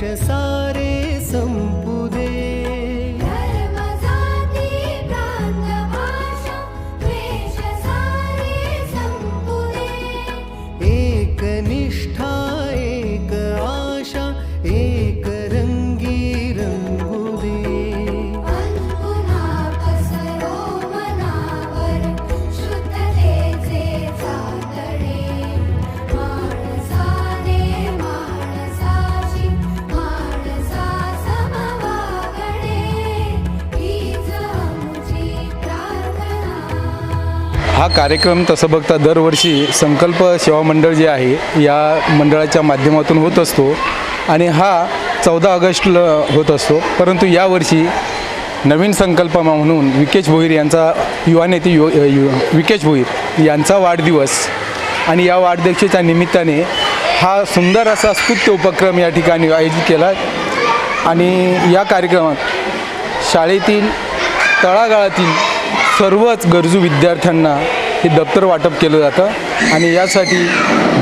द्वेष सारे हा कार्यक्रम तसं बघता दरवर्षी संकल्प सेवा मंडळ जे आहे या मंडळाच्या माध्यमातून होत असतो आणि हा चौदा ऑगस्टला होत असतो. परंतु यावर्षी नवीन संकल्प म्हणून विकेश भोईर यांचा युवा नेते यु यु विकेश भोईर यांचा वाढदिवस आणि या वाढदिवसाच्या निमित्ताने हा सुंदर असा स्तुत्य उपक्रम या ठिकाणी आयोजित केला आणि या कार्यक्रमात शाळेतील तळागाळातील सर्वच गरजू विद्यार्थ्यांना हे दप्तर वाटप केलं जातं. आणि यासाठी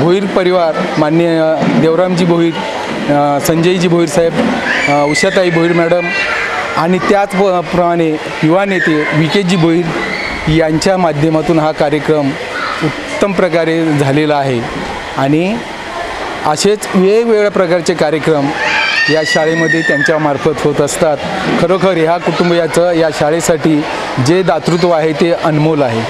भोईर परिवार मान्य देवरामजी भोईर संजयजी भोईर साहेब उषाताई भोईर मॅडम आणि त्याचप्रमाणे युवा नेते विकेशजी भोईर यांच्या माध्यमातून हा कार्यक्रम उत्तम प्रकारे झालेला आहे. आणि असेच वेगवेगळ्या प्रकारचे कार्यक्रम या शाळेमध्ये त्यांच्यामार्फत होत असतात. खरोखर ह्या कुटुंबियाचं या शाळेसाठी जे दातृत्व आहे ते अनमोल आहे.